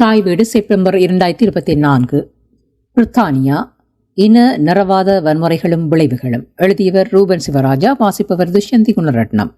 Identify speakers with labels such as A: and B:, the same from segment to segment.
A: தாய் வீடு செப்டம்பர் இரண்டாயிரத்தி இருபத்தி நான்கு. பிரித்தானியா இன நிறவாத வன்முறைகளும் விளைவுகளும். எழுதியவர் ரூபன் சிவராஜா வாசிப்பவர் துஷ்யந்தி குணரட்னம்.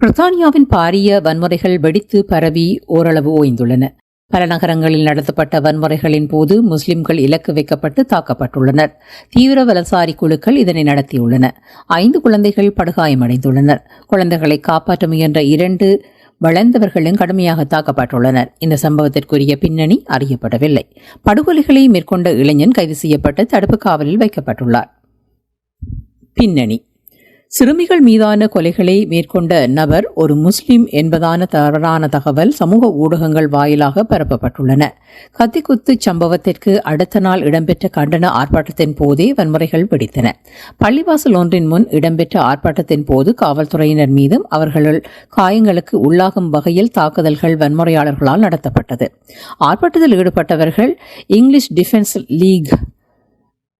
A: பிரித்தானியாவின் பாரிய வன்முறைகள் வெடித்து பரவி ஓரளவு ஓய்ந்துள்ளன. பல நகரங்களில் நடத்தப்பட்ட வன்முறைகளின் போது முஸ்லிம்கள் இலக்கு வைக்கப்பட்டு தாக்கப்பட்டுள்ளனர். தீவிர வலசாரி குழுக்கள் இதனை நடத்தியுள்ளன. ஐந்து குழந்தைகள் படுகாயமடைந்துள்ளனர். குழந்தைகளை காப்பாற்ற முயன்ற இரண்டு வளர்ந்தவர்களும் கடுமையாக தாக்கப்பட்டுள்ளனர். இந்த சம்பவத்திற்குரிய பின்னணி அறியப்படவில்லை. படுகொலைகளை மேற்கொண்ட இளைஞன் கைது செய்யப்பட்டு தடுப்பு காவலில் வைக்கப்பட்டுள்ளார். பின்னணி. சிறுமிகள் மீதான கொலைகளை மேற்கொண்ட நபர் ஒரு முஸ்லிம் என்பதான தவறான தகவல் சமூக ஊடகங்கள் வாயிலாக பரப்பப்பட்டுள்ளன. கத்திக்குத்து சம்பவத்திற்கு அடுத்த நாள் இடம்பெற்ற கண்டன ஆர்ப்பாட்டத்தின் போதே வன்முறைகள் வெடித்தன. பள்ளிவாசல் ஒன்றின் முன் இடம்பெற்ற ஆர்ப்பாட்டத்தின் போது காவல்துறையினர் மீதும் அவர்கள் காயங்களுக்கு உள்ளாகும் வகையில் தாக்குதல்கள் வன்முறையாளர்களால் நடத்தப்பட்டது. ஆர்ப்பாட்டத்தில் ஈடுபட்டவர்கள் இங்கிலீஷ் டிஃபென்ஸ் லீக்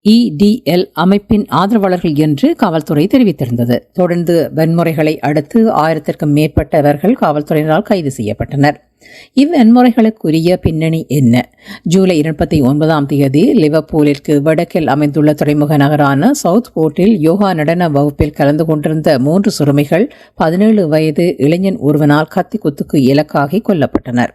A: இடிஎல் அமைப்பின் ஆதரவாளர்கள் என்று காவல்துறை தெரிவித்திருந்தது. தொடர்ந்து வன்முறைகளை அடுத்து ஆயிரத்திற்கும் மேற்பட்டவர்கள் காவல்துறையினரால் கைது செய்யப்பட்டனர். இவ்வன்முறைகளுக்குரிய பின்னணி என்ன? ஜூலை இருபத்தி ஒன்பதாம் தேதி லிவர்பூலிற்கு வடக்கில் அமைந்துள்ள துறைமுக நகரான சவுத் போர்ட்டில் யோகா நடன வகுப்பில் கலந்து கொண்டிருந்த மூன்று சிறுமிகள் பதினேழு வயது இளைஞன் ஒருவனால் கத்தி குத்துக்கு இலக்காகி கொல்லப்பட்டனர்.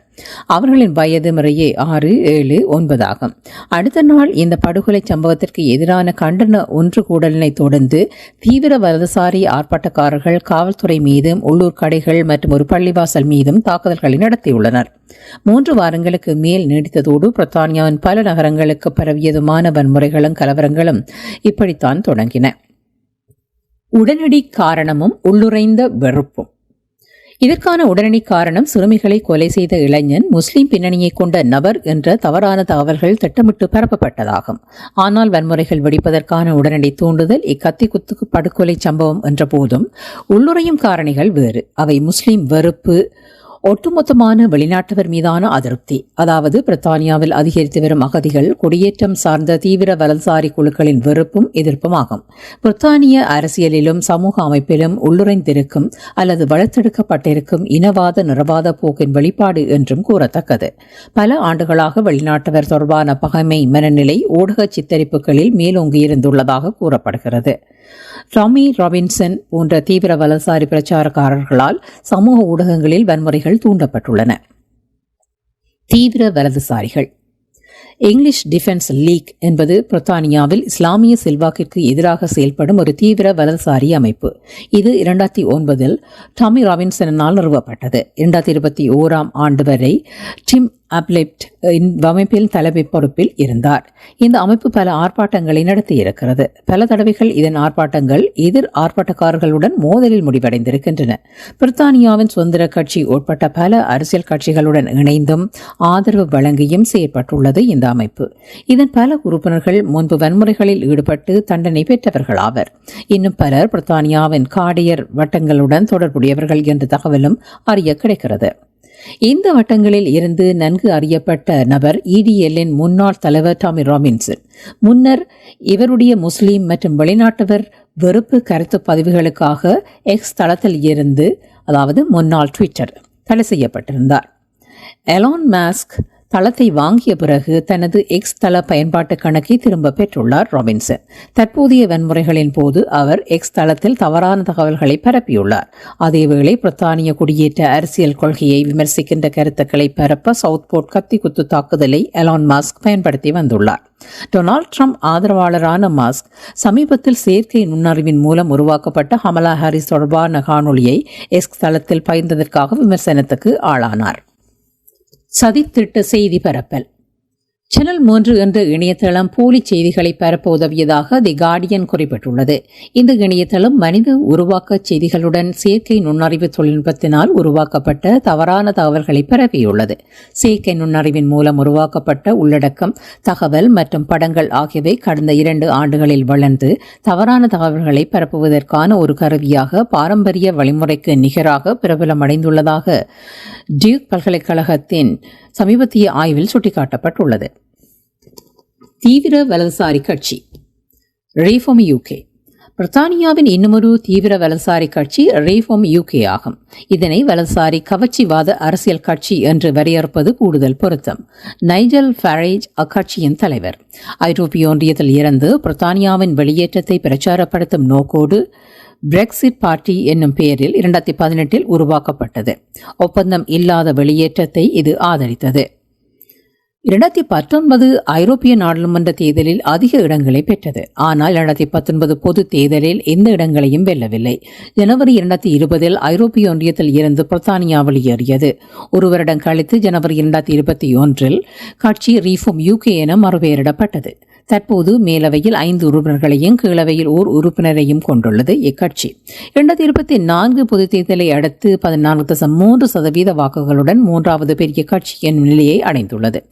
A: அவர்களின் வயது முறையே ஆறு ஏழு ஒன்பதாகும். அடுத்த நாள் இந்த படுகொலை சம்பவத்திற்கு எதிரான கண்டன ஒன்று கூடலினை தொடர்ந்து தீவிர வலதுசாரி ஆர்ப்பாட்டக்காரர்கள் காவல்துறை மீதும் உள்ளூர் கடைகள் மற்றும் ஒரு பள்ளிவாசல் மீதும் தாக்குதல்களை நடத்தியுள்ளனர். மூன்று வாரங்களுக்கு மேல் நீடித்ததோடு பிரித்தானியாவின் பல நகரங்களுக்கு பரவியதுமான வன்முறைகளும் கலவரங்களும் இப்படித்தான் தொடங்கின. உடனடி காரணமும் உள்ளுரைந்த வெறுப்பும். இதற்கான உடனடி காரணம் சிறுமிகளை கொலை செய்த இளைஞன் முஸ்லிம் பின்னணியை கொண்ட நபர் என்ற தவறான தகவல்கள் திட்டமிட்டு பரப்பப்பட்டதாகும். ஆனால் வன்முறைகள் வெடிப்பதற்கான உடனடி தூண்டுதல் இக்கத்தி குத்துக்கு படுகொலை சம்பவம் என்ற போதும் உள்ளுரையும் காரணிகள் வேறு. அவை முஸ்லிம் வெறுப்பு ஒட்டுமொத்தமான வெளிநாட்டவர் மீதான அதிருப்தி. அதாவது பிரித்தானியாவில் அதிகரித்து வரும் அகதிகள் குடியேற்றம் சார்ந்த தீவிர வலதுசாரி குழுக்களின் வெறுப்பும் எதிர்ப்பும் ஆகும் பிரித்தானிய அரசியலிலும் சமூக அமைப்பிலும் உள்ளுரைந்திருக்கும் அல்லது வளர்த்தெடுக்கப்பட்டிருக்கும் இனவாத நிறவாத போக்கின் வெளிப்பாடு என்றும் கூறத்தக்கது. பல ஆண்டுகளாக வெளிநாட்டவர் தொடர்பான பகைமை மனநிலை ஊடக சித்தரிப்புகளில் மேலோங்கியிருந்துள்ளதாக கூறப்படுகிறது. ராமி ராபின்சன் போன்ற தீவிர வலதுசாரி பிரச்சாரக்காரர்களால் சமூக ஊடகங்களில் வன்முறைகள் தூண்டப்பட்டுள்ளன. தீவிர வலதுசாரிகள். இங்கிலீஷ் டிஃபென்ஸ் லீக் என்பது பிரித்தானியாவில் இஸ்லாமிய செல்வாக்கிற்கு எதிராக செயல்படும் ஒரு தீவிர வலதுசாரி அமைப்பு. இது இரண்டாயிரத்தி ஒன்பதில் டாமி ராபின்சனால் நிறுவப்பட்டது. இரண்டாயிரத்தி இருபத்தி ஓராம் ஆண்டு வரை டிம் அப்லிப்ட் அமைப்பில் தலைமை பொறுப்பில் இருந்தார். இந்த அமைப்பு பல ஆர்ப்பாட்டங்களை நடத்தியிருக்கிறது. பல தடவைகள் இதன் ஆர்ப்பாட்டங்கள் எதிர் ஆர்ப்பாட்டக்காரர்களுடன் மோதலில் முடிவடைந்திருக்கின்றன. பிரித்தானியாவின் சுதந்திர கட்சி உட்பட்ட பல அரசியல் கட்சிகளுடன் இணைந்தும் ஆதரவு வழங்கியும் செயற்பட்டுள்ளது இந்த அமைப்பு. இதன் பல உறுப்பினர்கள் முன்பு வன்முறைகளில் ஈடுபட்டு தண்டனை பெற்றவர்கள் ஆவர். இன்னும் பலர் பிரித்தானியாவின் காடியர் வட்டங்களுடன் தொடர்புடையவர்கள் என்ற தகவலும் அறிய கிடைக்கிறது. இந்த வட்டங்களில் இருந்து நன்கு அறியப்பட்ட நபர் இடிஎல்லின் முன்னாள் தலைவர் டாமி ராபின்சன். முன்னர் இவருடைய முஸ்லீம் மற்றும் வெளிநாட்டவர் வெறுப்பு கருத்து பதிவுகளுக்காக எக்ஸ் தளத்தில் இருந்து அதாவது முன்னாள் ட்விட்டர் தடை செய்யப்பட்டிருந்தார். எலான் மாஸ்க் தளத்தை வாங்கிய பிறகு தனது எக்ஸ் தள பயன்பாட்டு கணக்கை திரும்ப பெற்றுள்ளார் ராபின்சன் தற்போதைய வன்முறைகளின் போது அவர் எக்ஸ் தளத்தில் தவறான தகவல்களை பரப்பியுள்ளார். அதேவேளை பிரித்தானிய குடியேற்ற அரசியல் கொள்கையை விமர்சிக்கின்ற கருத்துக்களை பரப்ப சவுத்போர்ட் கத்தி குத்து தாக்குதலை எலான் மாஸ்க் பயன்படுத்தி வந்துள்ளார். டொனால்ட் ட்ரம்ப் ஆதரவாளரான மாஸ்க் சமீபத்தில் செயற்கை நுண்ணறிவின் மூலம் உருவாக்கப்பட்ட ஹமலா ஹாரிஸ் தொடர்பான காணொலியை எக்ஸ் தளத்தில் பகிர்ந்ததற்காக விமர்சனத்துக்கு ஆளானார். சதித்திட்ட செய்தி பரப்பல். சேனல் மூன்று என்ற இணையதளம் போலி செய்திகளை பரப்ப உதவியதாக தி கார்டியன் குறிப்பிட்டுள்ளது. இந்த இணையதளம் மனித உருவாக்க செய்திகளுடன் செயற்கை நுண்ணறிவு தொழில்நுட்பத்தினால் உருவாக்கப்பட்ட தவறான தகவல்களை பரப்பியுள்ளது செயற்கை நுண்ணறிவின் மூலம் உருவாக்கப்பட்ட உள்ளடக்கம் தகவல் மற்றும் படங்கள் ஆகியவை கடந்த இரண்டு ஆண்டுகளில் வளர்ந்து தவறான தகவல்களை பரப்புவதற்கான ஒரு கருவியாக பாரம்பரிய வழிமுறைக்கு நிகராக பிரபலமடைந்துள்ளதாக டியூக் பல்கலைக்கழகத்தின் சமீபத்திய ஆய்வில் சுட்டிக்காட்டப்பட்டுள்ளது. தீவிர வலதுசாரி கட்சி ரீஃபார்ம் யூகே பிரித்தானியாவின் இன்னுமொரு தீவிர வலதுசாரி கட்சி ரீஃபார்ம் யூகே ஆகும். இதனை வலதுசாரி கவர்ச்சிவாத அரசியல் கட்சி என்று வரையறுப்பது கூடுதல் பொருத்தம். நைஜல் ஃபரேஜ் அக்கட்சியின் தலைவர். ஐரோப்பிய ஒன்றியத்தில் இருந்து பிரித்தானியாவின் வெளியேற்றத்தை பிரச்சாரப்படுத்தும் நோக்கோடு பிரெக்சிட் பார்ட்டி என்னும் பெயரில் இரண்டாயிரத்தி பதினெட்டில் உருவாக்கப்பட்டது. ஒப்பந்தம் இல்லாத வெளியேற்றத்தை இது ஆதரித்தது. இரண்டாயிரத்தி பத்தொன்பது ஐரோப்பிய நாடாளுமன்ற தேர்தலில் அதிக இடங்களை பெற்றது. ஆனால் இரண்டாயிரத்தி பத்தொன்பது பொது தேர்தலில் எந்த இடங்களையும் வெல்லவில்லை. ஜனவரி இரண்டாயிரத்தி இருபதில் ஐரோப்பிய ஒன்றியத்தில் இருந்து பிரித்தானியா வெளியேறியது ஒரு வருடம் கழித்து ஜனவரி இரண்டாயிரத்தி இருபத்தி ஒன்றில் கட்சி ரீஃபும் யூகே என மறுபெயரிடப்பட்டது. தற்போது மேலவையில் ஐந்து உறுப்பினர்களையும் கீழவையில் ஓர் உறுப்பினரையும் கொண்டுள்ளது இக்கட்சி. இரண்டாயிரத்தி இருபத்தி நான்கு பொதுத் தேர்தலை அடுத்து பதினான்கு தசம் மூன்று சதவீத வாக்குகளுடன் மூன்றாவது பெரிய கட்சி என்னும் நிலையை அடைந்துள்ளது.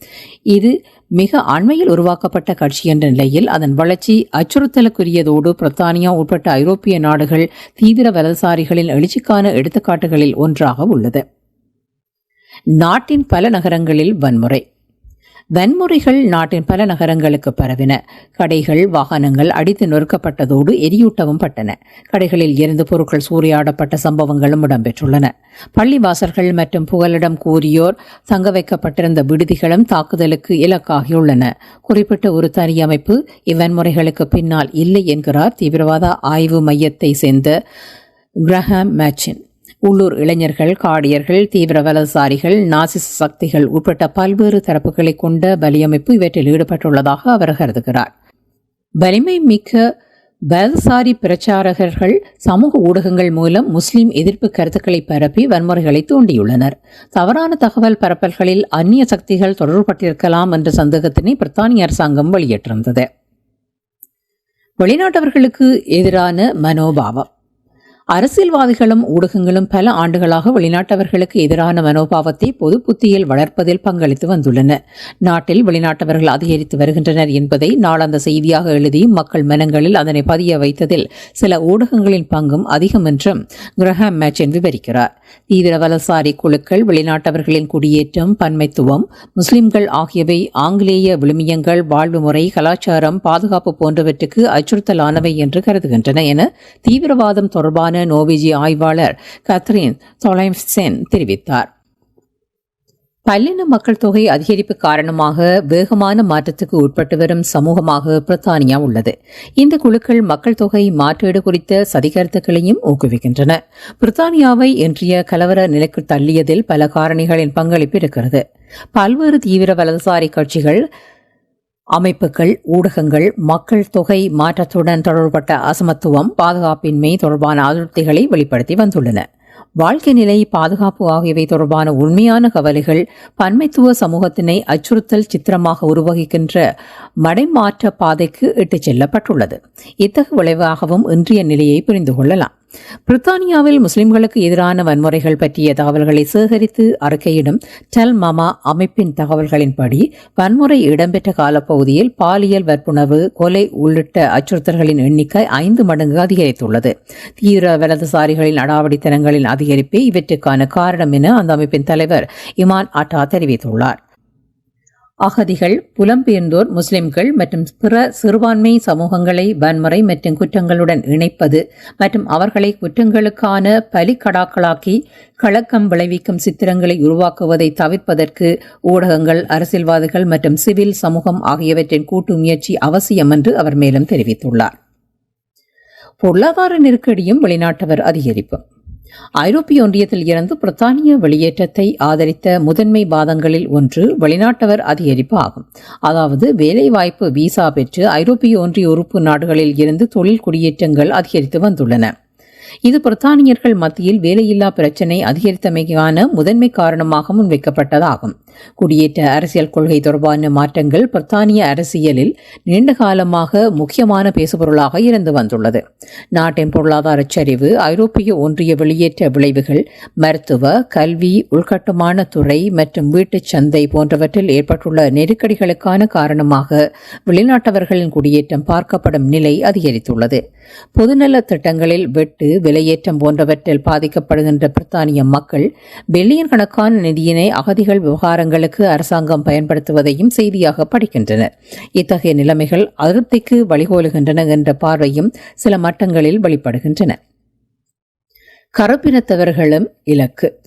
A: இது மிக அண்மையில் உருவாக்கப்பட்ட கட்சி என்ற நிலையில் அதன் வளர்ச்சி அச்சுறுத்தலுக்குரியதோடு பிரித்தானியா உட்பட்ட ஐரோப்பிய நாடுகள் தீவிர வலதுசாரிகளின் எழுச்சிக்கான எடுத்துக்காட்டுகளில் ஒன்றாக உள்ளது. நாட்டின் பல நகரங்களில் வன்முறை. வன்முறைகள் நாட்டின் பல நகரங்களுக்கு பரவின. கடைகள் வாகனங்கள் அடித்து நொறுக்கப்பட்டதோடு எரியூட்டவும் பட்டன. கடைகளில் இருந்து பொருட்கள் சூறையாடப்பட்ட சம்பவங்களும் இடம்பெற்றுள்ளன. பள்ளிவாசல்கள் மற்றும் புகலிடம் கூறியோர் தங்க வைக்கப்பட்டிருந்த விடுதிகளும் தாக்குதலுக்கு இலக்காகியுள்ளன. குறிப்பிட்ட ஒரு தனி அமைப்பு இவ்வன்முறைகளுக்கு பின்னால் இல்லை என்கிறார் தீவிரவாத ஆய்வு மையத்தை சேர்ந்த கிரஹாம் மேச்சின். உள்ளூர் இளைஞர்கள் காடியர்கள் தீவிர வலதுசாரிகள் நாசிச சக்திகள் உட்பட்ட பல்வேறு தரப்புகளை கொண்ட பலியமைப்பு இவற்றில் ஈடுபட்டுள்ளதாக அவர் கருதுகிறார். வலிமை மிக்க வலதுசாரி பிரச்சாரகர்கள் சமூக ஊடகங்கள் மூலம் முஸ்லிம் எதிர்ப்பு கருத்துக்களை பரப்பி வன்முறைகளை தூண்டியுள்ளனர். தவறான தகவல் பரப்பல்களில் அந்நிய சக்திகள் தொடர்பட்டிருக்கலாம் என்ற சந்தேகத்தினை பிரித்தானிய அரசாங்கம் வெளியிட்டிருந்தது. வெளிநாட்டவர்களுக்கு எதிரான மனோபாவம். அரசியல்வாதிகளும் ஊடகங்களும் பல ஆண்டுகளாக வெளிநாட்டவர்களுக்கு எதிரான மனோபாவத்தை பொது புத்தியில் வளர்ப்பதில் பங்களித்து வந்துள்ளன. நாட்டில் வெளிநாட்டவர்கள் அதிகரித்து வருகின்றனர் என்பதை நாளாந்த செய்தியாக எழுதி மக்கள் மனங்களில் அதனை பதிய வைத்ததில் சில ஊடகங்களின் பங்கும் அதிகம் என்றும் கிரஹாம் மேச்சன் விவரிக்கிறார். தீவிர வலசாரி குழுக்கள் வெளிநாட்டவர்களின் குடியேற்றம் பன்மைத்துவம் முஸ்லிம்கள் ஆகியவை ஆங்கிலேய விழுமியங்கள் வாழ்வு முறை கலாச்சாரம் பாதுகாப்பு போன்றவற்றுக்கு அச்சுறுத்தலானவை என்று கருதுகின்றன என தீவிரவாதம் தொடர்பான நோவிஜி ஆய்வாளர் கத்ரின் தொலைசென் தெரிவித்தார். பல்லின மக்கள் தொகை அதிகரிப்பு காரணமாக வேகமான மாற்றத்துக்கு உட்பட்டு வரும் சமூகமாக பிரித்தானியா உள்ளது. இந்த குழுக்கள் மக்கள் தொகை மாற்றீடு குறித்த சதிகருத்துக்களையும் ஊக்குவிக்கின்றன. பிரித்தானியாவை இன்றைய கலவர நிலைக்கு தள்ளியதில் பல காரணிகளின் பங்களிப்பு இருக்கிறது. பல்வேறு தீவிர வலதுசாரி கட்சிகள் அமைப்புகள் ஊடகங்கள் மக்கள் தொகை மாற்றத்துடன் தொடர்பட்ட அசமத்துவம் பாதுகாப்பின்மை தொடர்பான அதிருப்திகளை வெளிப்படுத்தி வந்துள்ளன. வாழ்க்கை நிலை பாதுகாப்பு ஆகியவை தொடர்பான உண்மையான கவலைகள் பன்மைத்துவ சமூகத்தினை அச்சுறுத்தல் சித்திரமாக உருவகிக்கின்ற மடைமாற்ற பாதைக்கு இட்டுச் செல்லப்பட்டுள்ளது. இத்தகு விளைவாகவும் இன்றைய நிலையை புரிந்து கொள்ளலாம். பிரித்தானியாவில் முஸ்லிம்களுக்கு எதிரான வன்முறைகள் பற்றிய தகவல்களை சேகரித்து அறிக்கையிடும் டெல் மாமா அமைப்பின் தகவல்களின்படி வன்முறை இடம்பெற்ற காலப்பகுதியில் பாலியல் வற்புணர்வு கொலை உள்ளிட்ட அச்சுறுத்தல்களின் எண்ணிக்கை ஐந்து மடங்கு அதிகரித்துள்ளது. தீவிர வலதுசாரிகளின் அடாவடித்தனங்களின் அதிகரிப்பே இவற்றுக்கான காரணம் என அந்த அமைப்பின் தலைவர் இமான் அட்டா தெரிவித்துள்ளார். அகதிகள் புலம்பெயர்ந்தோர் முஸ்லிம்கள் மற்றும் பிற சிறுபான்மை சமூகங்களை வன்முறை மற்றும் குற்றங்களுடன் இணைப்பது மற்றும் அவர்களை குற்றங்களுக்கான பலிக்கடாக்களாக்கி கலக்கம் விளைவிக்கும் சித்திரங்களை உருவாக்குவதை தவிர்ப்பதற்கு ஊடகங்கள் அரசியல்வாதிகள் மற்றும் சிவில் சமூகம் ஆகியவற்றின் கூட்டு முயற்சி அவசியம் என்று அவர் மேலும் தெரிவித்துள்ளார். பொருளாதார நெருக்கடியும் வெளிநாட்டவர் அதிகரிப்பும் ஐரோப்பிய ஒன்றியத்தில் இருந்து பிரித்தானிய வெளியேற்றத்தை ஆதரித்த முதன்மை வாதங்களில் ஒன்று வெளிநாட்டவர் அதிகரிப்பு ஆகும். அதாவது வேலைவாய்ப்பு விசா பெற்று ஐரோப்பிய ஒன்றிய உறுப்பு நாடுகளில் இருந்து தொழில் குடியேற்றங்கள் அதிகரித்து வந்துள்ளன. இது பிரித்தானியர்கள் மத்தியில் வேலையில்லா பிரச்சினை அதிகரித்தமைக்கான முதன்மை காரணமாக முன்வைக்கப்பட்டதாகும். குடியேற்ற அரசியல் கொள்கை தொடர்பான மாற்றங்கள் பிரித்தானிய அரசியலில் நீண்ட காலமாக முக்கியமான பேசுபொருளாக இருந்து வந்துள்ளது. நாட்டின் பொருளாதார சரிவு ஐரோப்பிய ஒன்றிய வெளியேற்ற விளைவுகள் மருத்துவ கல்வி உள்கட்டுமான துறை மற்றும் வீட்டுச் சந்தை போன்றவற்றில் ஏற்பட்டுள்ள நெருக்கடிகளுக்கான காரணமாக வெளிநாட்டவர்களின் குடியேற்றம் பார்க்கப்படும் நிலை அதிகரித்துள்ளது. பொதுநல திட்டங்களில் வெட்டு விலையேற்றம் போன்றவற்றில் பாதிக்கப்படுகின்ற பிரித்தானிய மக்கள் பில்லியன் கணக்கான நிதியினை அகதிகள் விவகாரங்களுக்கு அரசாங்கம் பயன்படுத்துவதையும் செய்தியாக படிக்கின்றனர். இத்தகைய நிலைமைகள் அதிருப்திக்கு வழிகோலுகின்றன என்ற பார்வையும் சில மட்டங்களில் வெளிப்படுகின்றன. கருப்பினத்தவர்களும் இலக்கு.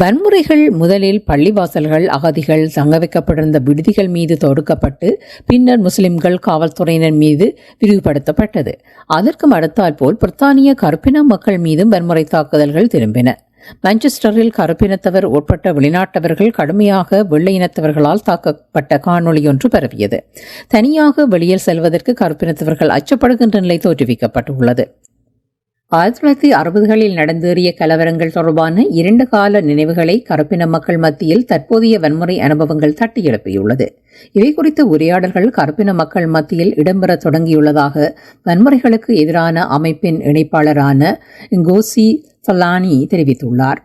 A: வன்முறைகள் முதலில் பள்ளிவாசல்கள் அகதிகள் தங்க வைக்கப்பட்டிருந்த விடுதிகள் மீது தொடுக்கப்பட்டு பின்னர் முஸ்லிம்கள் காவல்துறையினர் மீது விரிவுபடுத்தப்பட்டது. அதற்கும் அடுத்தாற்போல் பிரித்தானிய கருப்பின மக்கள் மீதும் வன்முறை தாக்குதல்கள் திரும்பின. மான்செஸ்டரில் கருப்பினத்தவர் உட்பட்ட வெளிநாட்டவர்கள் கடுமையாக வெள்ளை இனத்தவர்களால் தாக்கப்பட்ட காணொளி ஒன்று பரவியது. தனியாக வெளியில் செல்வதற்கு கருப்பினத்தவர்கள் அச்சப்படுகின்ற நிலை தோற்றுவிக்கப்பட்டுள்ளது. ஆயிரத்தி தொள்ளாயிரத்தி அறுபதுகளில் நடந்தேறிய கலவரங்கள் தொடர்பான இரண்டு கால நினைவுகளை கருப்பின மக்கள் மத்தியில் தற்போதைய வன்முறை அனுபவங்கள் தட்டி எழுப்பியுள்ளது இவை குறித்த உரையாடல்கள் கருப்பின மக்கள் மத்தியில் இடம்பெற தொடங்கியுள்ளதாக வன்முறைகளுக்கு எதிரான அமைப்பின் இணைப்பாளரான கோசி சலானி தெரிவித்துள்ளார்.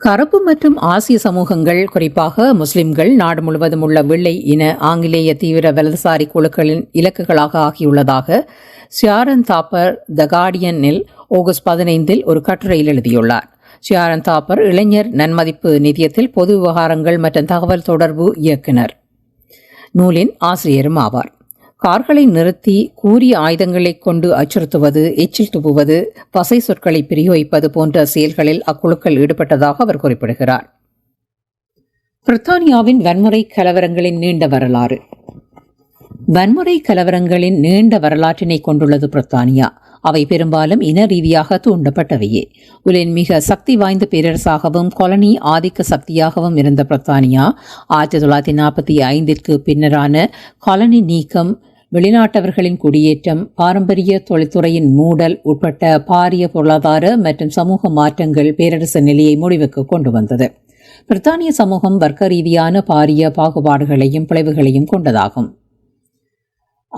A: கருப்பு மற்றும் ஆசிய சமூகங்கள் குறிப்பாக முஸ்லிம்கள் நாடு முழுவதும் உள்ள வெள்ளை இன ஆங்கிலேய தீவிர வலதுசாரி குழுக்களின் இலக்குகளாக ஆகியுள்ளதாக சியாரன் தாப்பர் த கார்டியனில் ஆகஸ்ட் பதினைந்தில் ஒரு கட்டுரையில் எழுதியுள்ளார். சியாரன் தாப்பர் இளைஞர் நன்மதிப்பு நிதியத்தில் பொது விவகாரங்கள் மற்றும் தகவல் தொடர்பு இயக்குனர் நூலின் ஆசிரியரும் ஆவார். கார்களை நிறுத்தி கூறிய ஆயுதங்களைக் கொண்டு அச்சுறுத்துவது எச்சில் துப்புவது பசை சொற்களை பிரயோகிப்பது போன்ற செயல்களில் அக்குழுக்கள் ஈடுபட்டதாக அவர் குறிப்பிடுகிறார். பிரித்தானியாவின் வன்முறை கலவரங்களின் நீண்ட வரலாறு. வன்முறை கலவரங்களின் நீண்ட வரலாற்றினை கொண்டுள்ளது பிரித்தானியா. அவை பெரும்பாலும் இன ரீதியாக தூண்டப்பட்டவையே. உலகின் மிக சக்தி வாய்ந்த பேரரசாகவும் கொலனி ஆதிக்க சக்தியாகவும் இருந்த பிரித்தானியா ஆயிரத்தி தொள்ளாயிரத்தி நாற்பத்தி ஐந்திற்கு பின்னரான காலனி நீக்கம் வெளிநாட்டவர்களின் குடியேற்றம் பாரம்பரிய தொழில்துறையின் மூடல் உட்பட்ட பாரிய பொருளாதார மற்றும் சமூக மாற்றங்கள் பேரரசு நிலையை முடிவுக்கு கொண்டு வந்தது. பிரித்தானிய சமூகம் வர்க்க ரீதியான பாரிய பாகுபாடுகளையும் பிளவுகளையும் கொண்டதாகும்.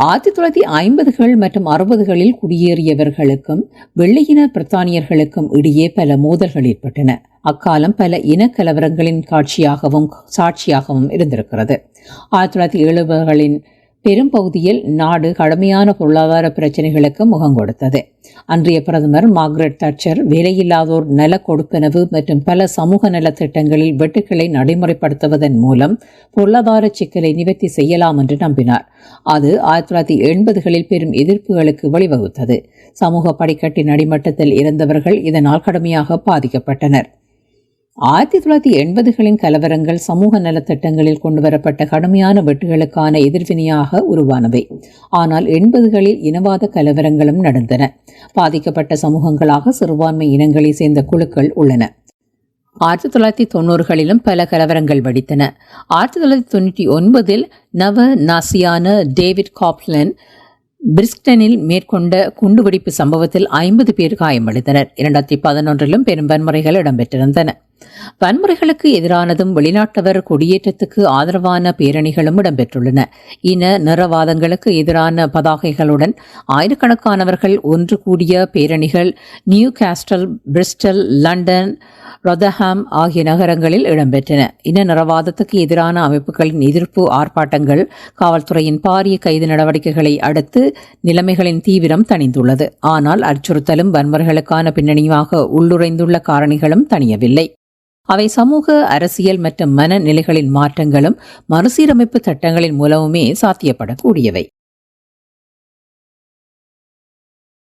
A: ஆயிரத்தி தொள்ளாயிரத்தி ஐம்பதுகள் மற்றும் அறுபதுகளில் குடியேறியவர்களுக்கும் வெள்ளையின பிரித்தானியர்களுக்கும் இடையே பல மோதல்கள் ஏற்பட்டன. அக்காலம் பல இனக்கலவரங்களின் காட்சியாகவும் சாட்சியாகவும் இருந்திருக்கிறது. ஆயிரத்தி தொள்ளாயிரத்தி எழுபதுகளின் பெரும்பகுதியில் நாடு கடுமையான பொருளாதார பிரச்சனைகளுக்கு முகம் கொடுத்தது. அன்றைய பிரதமர் மார்க்ரெட் தச்சர் வேலையில்லாதோர் நல கொடுப்பனவு மற்றும் பல சமூக நலத்திட்டங்களில் வெட்டுக்களை நடைமுறைப்படுத்துவதன் மூலம் பொருளாதார சிக்கலை நிவர்த்தி செய்யலாம் என்று நம்பினார். அது ஆயிரத்தி தொள்ளாயிரத்தி எண்பதுகளில் பெரும் எதிர்ப்புகளுக்கு வழிவகுத்தது. சமூக படிக்கட்டின் அடிமட்டத்தில் இருந்தவர்கள் இதனால் கடுமையாக பாதிக்கப்பட்டனர். ஆயிரத்தி தொள்ளாயிரத்தி எண்பதுகளின் கலவரங்கள் சமூக நலத்திட்டங்களில் கொண்டுவரப்பட்ட கடுமையான வெட்டுகளுக்கான எதிர்வினையாக உருவானவை. ஆனால் எண்பதுகளில் இனவாத கலவரங்களும் நடந்தன. பாதிக்கப்பட்ட சமூகங்களாக சிறுபான்மை இனங்களை சேர்ந்த குழுக்கள் உள்ளன. ஆயிரத்தி தொள்ளாயிரத்தி தொண்ணூறுகளிலும் பல கலவரங்கள் வெடித்தன. ஆயிரத்தி தொள்ளாயிரத்தி தொண்ணூற்றி ஒன்பதில் நவ நாசியான டேவிட் காப்லன் பிரிஸ்டனில் மேற்கொண்ட குண்டுவெடிப்பு சம்பவத்தில் ஐம்பது பேர் காயமடைந்தனர். இரண்டாயிரத்தி பதினொன்றிலும் பெரும் வன்முறைகள் இடம்பெற்றிருந்தன. வன்முறைகளுக்கு எதிரானதும் வெளிநாட்டவர் குடியேற்றத்துக்கு ஆதரவான பேரணிகளும் இடம்பெற்றுள்ளன. இன நிறவாதங்களுக்கு எதிரான பதாகைகளுடன் ஆயிரக்கணக்கானவர்கள் ஒன்று கூடிய பேரணிகள் Newcastle Bristol London Rotherham ஆகிய நகரங்களில் இடம்பெற்றன. இன நிறவாதத்துக்கு எதிரான அமைப்புகளின் எதிர்ப்பு ஆர்ப்பாட்டங்கள் காவல்துறையின் பாரிய கைது நடவடிக்கைகளை அடுத்து நிலைமைகளின் தீவிரம் தணிந்துள்ளது. ஆனால் அச்சுறுத்தலும் வன்முறைகளுக்கான பின்னணியாக உள்ளுரைந்துள்ள காரணிகளும் தணியவில்லை. அவை சமூக அரசியல் மற்றும் மனநிலைகளின் மாற்றங்களும் மறுசீரமைப்பு சட்டங்களின் மூலமுமே சாத்தியப்படக்கூடியவை.